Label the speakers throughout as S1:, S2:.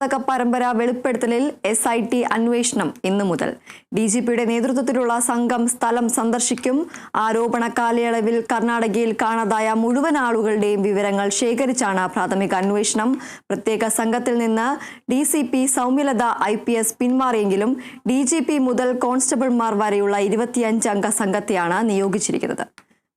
S1: കൊലപാതക പരമ്പര വെളിപ്പെടുത്തലിൽ S I T അന്വേഷണം ഇന്നു മുതൽ. ഡി ജി പിയുടെ നേതൃത്വത്തിലുള്ള സംഘം സ്ഥലം സന്ദർശിക്കും. ആരോപണ കാലയളവിൽ കർണാടകയിൽ കാണാതായ മുഴുവൻ ആളുകളുടെയും വിവരങ്ങൾ ശേഖരിച്ചാണ് പ്രാഥമിക അന്വേഷണം. പ്രത്യേക സംഘത്തിൽ നിന്ന് D C P Soumyalatha I P S പിന്മാറിയെങ്കിലും D G P മുതൽ കോൺസ്റ്റബിൾമാർ വരെയുള്ള ഇരുപത്തിയഞ്ച് അംഗ സംഘത്തെയാണ് നിയോഗിച്ചിരിക്കുന്നത്.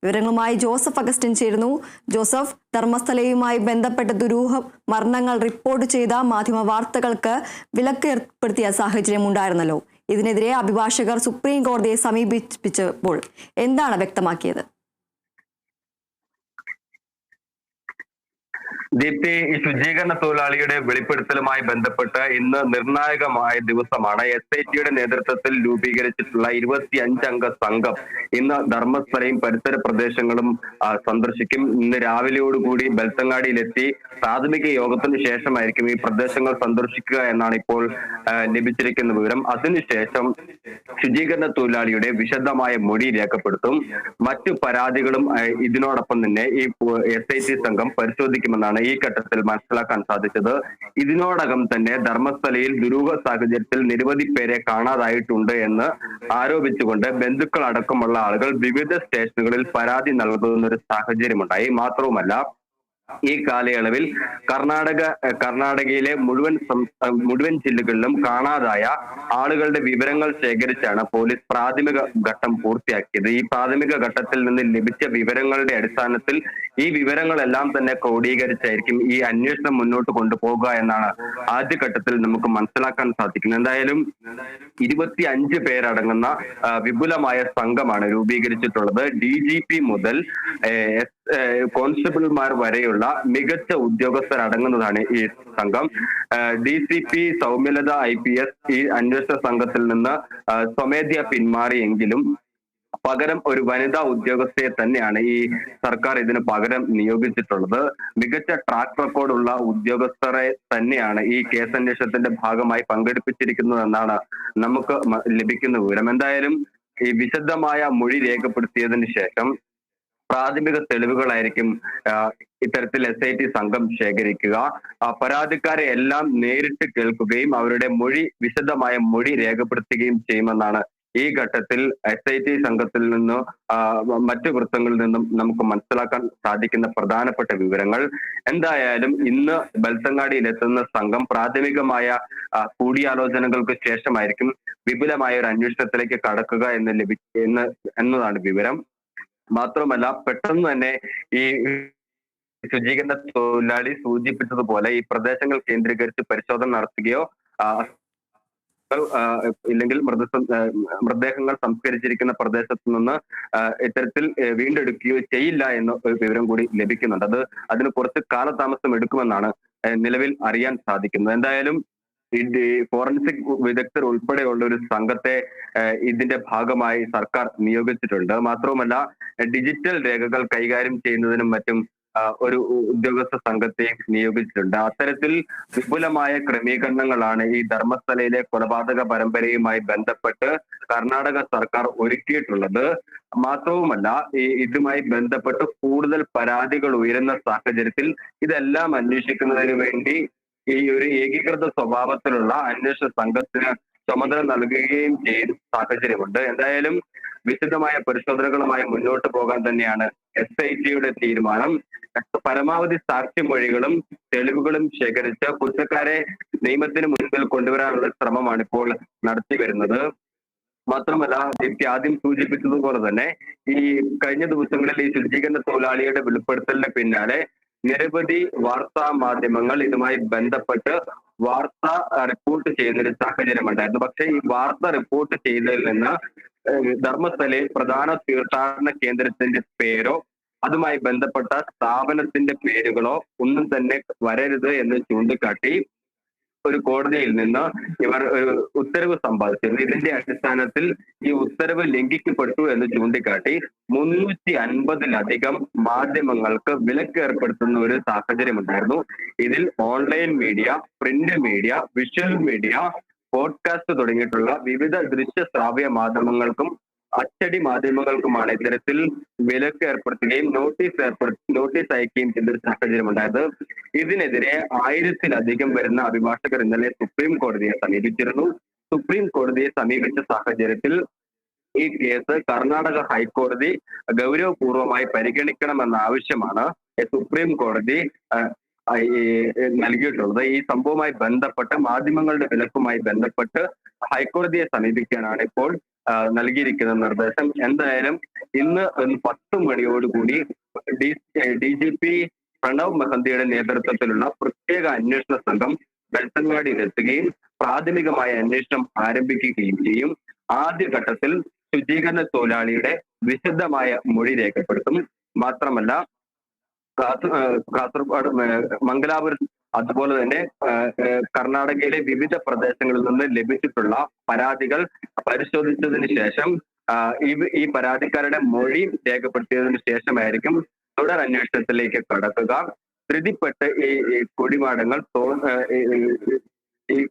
S1: വിവരങ്ങളുമായി ജോസഫ് അഗസ്റ്റിൻ ചേരുന്നു. ജോസഫ് ധർമ്മസ്ഥലയുമായി ബന്ധപ്പെട്ട ദുരൂഹ മരണങ്ങൾ റിപ്പോർട്ട് ചെയ്ത മാധ്യമ വാർത്തകൾക്ക് വിലക്ക് ഏർപ്പെടുത്തിയ സാഹചര്യം ഉണ്ടായിരുന്നല്ലോ. ഇതിനെതിരെ അഭിഭാഷകർ സുപ്രീം കോടതിയെ സമീപിച്ചപ്പോൾ എന്താണ് വ്യക്തമാക്കിയത്?
S2: ദീപ്തി ഈ ശുചീകരണ തൊഴിലാളിയുടെ വെളിപ്പെടുത്തലുമായി ബന്ധപ്പെട്ട് ഇന്ന് നിർണായകമായ ദിവസമാണ് എസ് ഐ ടിയുടെ നേതൃത്വത്തിൽ രൂപീകരിച്ചിട്ടുള്ള ഇരുപത്തി അഞ്ചംഗ സംഘം ഇന്ന് ധർമ്മസ്ഥലയും പരിസര പ്രദേശങ്ങളും സന്ദർശിക്കും. ഇന്ന് രാവിലെയോടുകൂടി ബൽത്തങ്ങാടിയിലെത്തി പ്രാഥമിക യോഗത്തിന് ശേഷമായിരിക്കും ഈ പ്രദേശങ്ങൾ സന്ദർശിക്കുക എന്നാണ് ഇപ്പോൾ ലഭിച്ചിരിക്കുന്ന വിവരം. അതിനുശേഷം ശുചീകരണ തൊഴിലാളിയുടെ വിശദമായ മൊഴി രേഖപ്പെടുത്തും. മറ്റു പരാതികളും ഇതിനോടൊപ്പം തന്നെ ഈ എസ് ഐ ടി സംഘം പരിശോധിക്കുമെന്നാണ് ഈ ഘട്ടത്തിൽ മനസ്സിലാക്കാൻ സാധിച്ചത്. ഇതിനോടകം തന്നെ ധർമ്മസ്ഥലയിൽ ദുരൂഹ സാഹചര്യത്തിൽ നിരവധി പേരെ കാണാതായിട്ടുണ്ട് എന്ന് ആരോപിച്ചുകൊണ്ട് ബന്ധുക്കൾ അടക്കമുള്ള ആളുകൾ വിവിധ സ്റ്റേഷനുകളിൽ പരാതി നൽകുന്ന ഒരു സാഹചര്യമുണ്ടായി. മാത്രവുമല്ല ഈ കാലയളവിൽ കർണാടക കർണാടകയിലെ മുഴുവൻ മുഴുവൻ ജില്ലകളിലും കാണാതായ ആളുകളുടെ വിവരങ്ങൾ ശേഖരിച്ചാണ് പോലീസ് പ്രാഥമിക ഘട്ടം പൂർത്തിയാക്കിയത്. ഈ പ്രാഥമിക ഘട്ടത്തിൽ നിന്ന് ലഭിച്ച വിവരങ്ങളുടെ അടിസ്ഥാനത്തിൽ ഈ വിവരങ്ങളെല്ലാം തന്നെ ക്രോഡീകരിച്ചായിരിക്കും ഈ അന്വേഷണം മുന്നോട്ട് കൊണ്ടുപോകുക എന്നാണ് ആദ്യഘട്ടത്തിൽ നമുക്ക് മനസ്സിലാക്കാൻ സാധിക്കുന്നത്. എന്തായാലും ഇരുപത്തി അഞ്ച് പേരടങ്ങുന്ന വിപുലമായ സംഘമാണ് രൂപീകരിച്ചിട്ടുള്ളത്. ഡി ജി പി മുതൽ എസ്- കോൺസ്റ്റബിൾമാർ വരെയുള്ള മികച്ച ഉദ്യോഗസ്ഥരടങ്ങുന്നതാണ് ഈ സംഘം. D C P Soumyalatha I P S ഈ അന്വേഷണ സംഘത്തിൽ നിന്ന് സ്വമേധ്യ പിന്മാറിയെങ്കിലും പകരം ഒരു വനിതാ ഉദ്യോഗസ്ഥയെ തന്നെയാണ് ഈ സർക്കാർ ഇതിന് പകരം നിയോഗിച്ചിട്ടുള്ളത്. മികച്ച ട്രാക്ക് റെക്കോർഡുള്ള ഉദ്യോഗസ്ഥരെ തന്നെയാണ് ഈ കേസന്വേഷണത്തിന്റെ ഭാഗമായി പങ്കെടുപ്പിച്ചിരിക്കുന്നതെന്നാണ് നമുക്ക് ലഭിക്കുന്ന വിവരം. എന്തായാലും ഈ വിശദമായ മൊഴി രേഖപ്പെടുത്തിയതിനു ശേഷം പ്രാഥമിക തെളിവുകളായിരിക്കും ഇത്തരത്തിൽ എസ് ഐ ടി സംഘം ശേഖരിക്കുക. പരാതിക്കാരെ എല്ലാം നേരിട്ട് കേൾക്കുകയും അവരുടെ മൊഴി വിശദമായ മൊഴി രേഖപ്പെടുത്തുകയും ചെയ്യുമെന്നാണ് ഈ ഘട്ടത്തിൽ എസ് ഐ ടി സംഘത്തിൽ നിന്നോ മറ്റു വൃത്തങ്ങളിൽ നിന്നും നമുക്ക് മനസ്സിലാക്കാൻ സാധിക്കുന്ന പ്രധാനപ്പെട്ട വിവരങ്ങൾ. എന്തായാലും ഇന്ന് ബൽസങ്ങാടിയിൽ എത്തുന്ന സംഘം പ്രാഥമികമായ കൂടിയാലോചനകൾക്ക് ശേഷമായിരിക്കും വിപുലമായ ഒരു അന്വേഷണത്തിലേക്ക് കടക്കുക എന്ന് ലഭി എന്ന് എന്നതാണ് വിവരം. മാത്രമല്ല പെട്ടെന്ന് തന്നെ ഈ ശുചീകരണ തൊഴിലാളി സൂചിപ്പിച്ചതുപോലെ ഈ പ്രദേശങ്ങൾ കേന്ദ്രീകരിച്ച് പരിശോധന നടത്തുകയോ ഇല്ലെങ്കിൽ മൃത മൃതദേഹങ്ങൾ സംസ്കരിച്ചിരിക്കുന്ന പ്രദേശത്ത് നിന്ന് ഇത്തരത്തിൽ വീണ്ടെടുക്കുകയോ ചെയ്യില്ല എന്ന വിവരം കൂടി ലഭിക്കുന്നുണ്ട്. അത് അതിന് കുറച്ച് കാലതാമസം എടുക്കുമെന്നാണ് നിലവിൽ അറിയാൻ സാധിക്കുന്നത്. എന്തായാലും ഡി- ഫോറൻസിക് വിദഗ്ധർ ഉൾപ്പെടെയുള്ള ഒരു സംഘത്തെ ഇതിന്റെ ഭാഗമായി സർക്കാർ നിയോഗിച്ചിട്ടുണ്ട്. മാത്രവുമല്ല ഡിജിറ്റൽ രേഖകൾ കൈകാര്യം ചെയ്യുന്നതിനും മറ്റും ഒരു ഉദ്യോഗസ്ഥ സംഘത്തെയും നിയോഗിച്ചിട്ടുണ്ട്. അത്തരത്തിൽ വിപുലമായ ക്രമീകരണങ്ങളാണ് ഈ ധർമ്മസ്ഥലയിലെ കൊലപാതക പരമ്പരയുമായി ബന്ധപ്പെട്ട് കർണാടക സർക്കാർ ഒരുക്കിയിട്ടുള്ളത്. മാത്രവുമല്ല ഈ ഇതുമായി ബന്ധപ്പെട്ട് കൂടുതൽ പരാതികൾ ഉയരുന്ന സാഹചര്യത്തിൽ ഇതെല്ലാം അന്വേഷിക്കുന്നതിന് വേണ്ടി ഈ ഒരു ഏകീകൃത സ്വഭാവത്തിലുള്ള അന്വേഷണ സംഘത്തിന് ചുമതല നൽകുകയും ചെയ്ത സാഹചര്യമുണ്ട്. എന്തായാലും വിശദമായ പരിശോധനകളുമായി മുന്നോട്ട് പോകാൻ തന്നെയാണ് എസ് ഐ ടിയുടെ തീരുമാനം. പരമാവധി സാക്ഷ്യമൊഴികളും തെളിവുകളും ശേഖരിച്ച് കുറ്റക്കാരെ നിയമത്തിന് മുൻപിൽ കൊണ്ടുവരാനുള്ള ശ്രമമാണ് ഇപ്പോൾ നടത്തി വരുന്നത്. മാത്രമല്ല ദീപ്തി ആദ്യം സൂചിപ്പിച്ചതുപോലെ തന്നെ ഈ കഴിഞ്ഞ ദിവസങ്ങളിൽ ഈ ശുചീകരണ തൊഴിലാളിയുടെ വെളിപ്പെടുത്തലിന് പിന്നാലെ നിരവധി വാർത്താ മാധ്യമങ്ങൾ ഇതുമായി ബന്ധപ്പെട്ട് വാർത്ത റിപ്പോർട്ട് ചെയ്യുന്ന ഒരു സാഹചര്യം ഉണ്ടായിരുന്നു പക്ഷേ ഈ വാർത്ത റിപ്പോർട്ട് ചെയ്തതിൽ നിന്ന് ധർമ്മസ്ഥലയിൽ പ്രധാന തീർത്ഥാടന കേന്ദ്രത്തിന്റെ പേരോ അതുമായി ബന്ധപ്പെട്ട സ്ഥാപനത്തിന്റെ പേരുകളോ ഒന്നും തന്നെ വരരുത് എന്ന് ചൂണ്ടിക്കാട്ടി ഒരു കോടതിയിൽ നിന്ന് ഇവർ ഉത്തരവ് സമ്പാദിച്ചിരുന്നു. ഇതിന്റെ അടിസ്ഥാനത്തിൽ ഈ ഉത്തരവ് ലംഘിക്കപ്പെട്ടു എന്ന് ചൂണ്ടിക്കാട്ടി മുന്നൂറ്റി അൻപതിലധികം മാധ്യമങ്ങൾക്ക് വിലക്ക് ഏർപ്പെടുത്തുന്ന ഒരു സാഹചര്യം ഉണ്ടായിരുന്നു ഇതിൽ online media print media visual media podcast തുടങ്ങിയിട്ടുള്ള വിവിധ ദൃശ്യ ശ്രാവ്യ മാധ്യമങ്ങൾക്കും അച്ചടി മാധ്യമങ്ങൾക്കുമാണ് ഇത്തരത്തിൽ വിലക്ക് ഏർപ്പെടുത്തുകയും നോട്ടീസ് ഏർപ്പെടുത്തി നോട്ടീസ് അയക്കുകയും ചെയ്ത ഒരു സാഹചര്യം ഉണ്ടായത്. ഇതിനെതിരെ ആയിരത്തിലധികം വരുന്ന അഭിഭാഷകർ ഇന്നലെ സുപ്രീം കോടതിയെ സമീപിച്ചിരുന്നു. സുപ്രീം കോടതിയെ സമീപിച്ച സാഹചര്യത്തിൽ ഈ കേസ് കർണാടക ഹൈക്കോടതി ഗൗരവപൂർവമായി പരിഗണിക്കണമെന്ന ആവശ്യമാണ്. സുപ്രീം കോടതി നൽകിയിട്ടുള്ളത്. ഈ സംഭവവുമായി ബന്ധപ്പെട്ട് മാധ്യമങ്ങളുടെ വിലക്കുമായി ബന്ധപ്പെട്ട് ഹൈക്കോടതിയെ സമീപിക്കാനാണ് ഇപ്പോൾ നൽകിയിരിക്കുന്ന നിർദ്ദേശം. എന്തായാലും ഇന്ന് പത്ത് മണിയോടുകൂടി D D G P Pranav മഹന്തിയുടെ നേതൃത്വത്തിലുള്ള പ്രത്യേക അന്വേഷണ സംഘം ബെൽസൻവാടിയിലെത്തുകയും പ്രാഥമികമായ അന്വേഷണം ആരംഭിക്കുകയും ചെയ്യും. ആദ്യഘട്ടത്തിൽ ശുചീകരണ തൊഴിലാളിയുടെ വിശദമായ മൊഴി രേഖപ്പെടുത്തും. മാത്രമല്ല കാസർഗോഡ് മംഗലാപുരം അതുപോലെ തന്നെ കർണാടകയിലെ വിവിധ പ്രദേശങ്ങളിൽ നിന്ന് ലഭിച്ചിട്ടുള്ള പരാതികൾ പരിശോധിച്ചതിന് ശേഷം ഈ പരാതിക്കാരുടെ മൊഴി രേഖപ്പെടുത്തിയതിനു ശേഷമായിരിക്കും തുടർ അന്വേഷണത്തിലേക്ക് കടക്കുക. ധൃതിപ്പെട്ട് ഈ കൊടിമാടങ്ങൾ തോ- ഈ-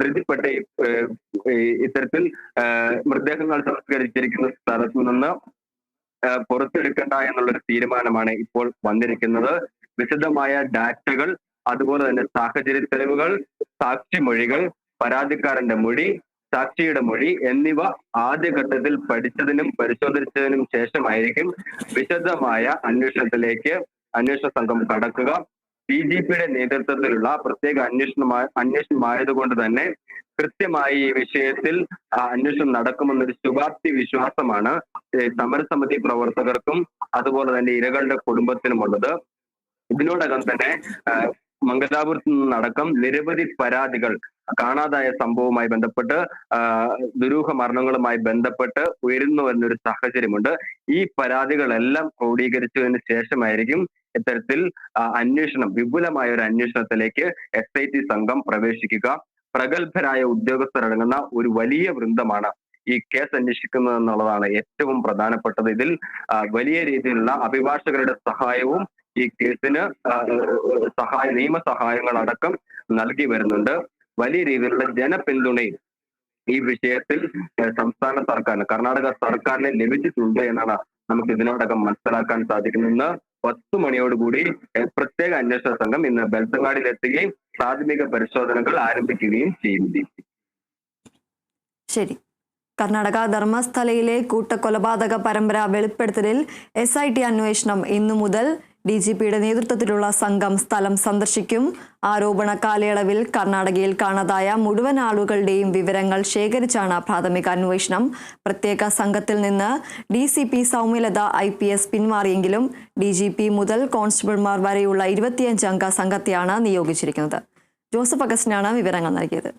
S2: ധൃതിപ്പെട്ട് ഇത്തരത്തിൽ മൃതദേഹങ്ങൾ സംസ്കരിച്ചിരിക്കുന്ന സ്ഥലത്തു നിന്ന് പുറത്തെടുക്കണ്ട എന്നുള്ളൊരു തീരുമാനമാണ് ഇപ്പോൾ വന്നിരിക്കുന്നത്. വിശദമായ ഡാറ്റകൾ അതുപോലെ തന്നെ സാഹചര്യ തെളിവുകൾ സാക്ഷിമൊഴികൾ പരാതിക്കാരന്റെ മൊഴി സാക്ഷിയുടെ മൊഴി എന്നിവ ആദ്യഘട്ടത്തിൽ പഠിച്ചതിനും പരിശോധിച്ചതിനും ശേഷമായിരിക്കും വിശദമായ അന്വേഷണത്തിലേക്ക് അന്വേഷണ സംഘം കടക്കുക. ഡി ജി പിയുടെ നേതൃത്വത്തിലുള്ള പ്രത്യേക അന്വേഷണമായ അന്വേഷണമായതുകൊണ്ട് തന്നെ കൃത്യമായി ഈ വിഷയത്തിൽ അന്വേഷണം നടക്കുമെന്നൊരു ശുഭാപ്തി വിശ്വാസമാണ് സമരസമിതി പ്രവർത്തകർക്കും അതുപോലെ തന്നെ ഇരകളുടെ കുടുംബത്തിനുമുള്ളത്. ഇതിനോടകം തന്നെ മംഗലാപുരത്ത് നിന്നടക്കം നിരവധി പരാതികൾ കാണാതായ സംഭവവുമായി ബന്ധപ്പെട്ട് ദുരൂഹ മരണങ്ങളുമായി ബന്ധപ്പെട്ട് ഉയരുന്നു എന്നൊരു സാഹചര്യമുണ്ട്. ഈ പരാതികളെല്ലാം ക്രോഡീകരിച്ചതിന് ശേഷമായിരിക്കും ഇത്തരത്തിൽ അന്വേഷണം വിപുലമായ ഒരു അന്വേഷണത്തിലേക്ക് എസ് ഐ ടി സംഘം പ്രവേശിക്കുക പ്രഗത്ഭരായ ഉദ്യോഗസ്ഥരടങ്ങുന്ന ഒരു വലിയ വൃന്ദമാണ് ഈ കേസ് അന്വേഷിക്കുന്നത് എന്നുള്ളതാണ് ഏറ്റവും പ്രധാനപ്പെട്ടത്. ഇതിൽ വലിയ രീതിയിലുള്ള അഭിഭാഷകരുടെ സഹായവും ഈ കേസിന് സഹായ നിയമസഹായങ്ങൾ അടക്കം നൽകി വരുന്നുണ്ട്. വലിയ രീതിയിലുള്ള ജനപിന്തുണയും ഈ വിഷയത്തിൽ സംസ്ഥാന സർക്കാരിന് കർണാടക സർക്കാരിന് ലഭിച്ചിട്ടുണ്ട് എന്നാണ് നമുക്ക് ഇതിനോടകം മനസ്സിലാക്കാൻ സാധിക്കുന്നത്. പത്ത് മണിയോടുകൂടി പ്രത്യേക അന്വേഷണ സംഘം ഇന്ന് ബെൽസങ്ങാടിയിലെത്തുകയും പ്രാഥമിക പരിശോധനകൾ ആരംഭിക്കുകയും ചെയ്യും
S1: ശരി. കർണാടക ധർമ്മസ്ഥലയിലെ കൂട്ടക്കൊലപാതക പരമ്പര വെളിപ്പെടുത്തലിൽ എസ് ഐ ടി അന്വേഷണം ഇന്നു മുതൽ ഡി ജി പിയുടെ നേതൃത്വത്തിലുള്ള സംഘം സ്ഥലം സന്ദർശിക്കും. ആരോപണ കാലയളവിൽ കർണാടകയിൽ കാണാതായ മുഴുവൻ ആളുകളുടെയും വിവരങ്ങൾ ശേഖരിച്ചാണ് പ്രാഥമിക അന്വേഷണം പ്രത്യേക സംഘത്തിൽ നിന്ന് D C P Soumyalatha I P S പിന്മാറിയെങ്കിലും D G P മുതൽ കോൺസ്റ്റബിൾമാർ വരെയുള്ള ഇരുപത്തിയഞ്ച് അംഗ സംഘത്തെയാണ് നിയോഗിച്ചിരിക്കുന്നത്. ജോസഫ് അഗസ്റ്റിനാണ് വിവരങ്ങൾ നൽകിയത്.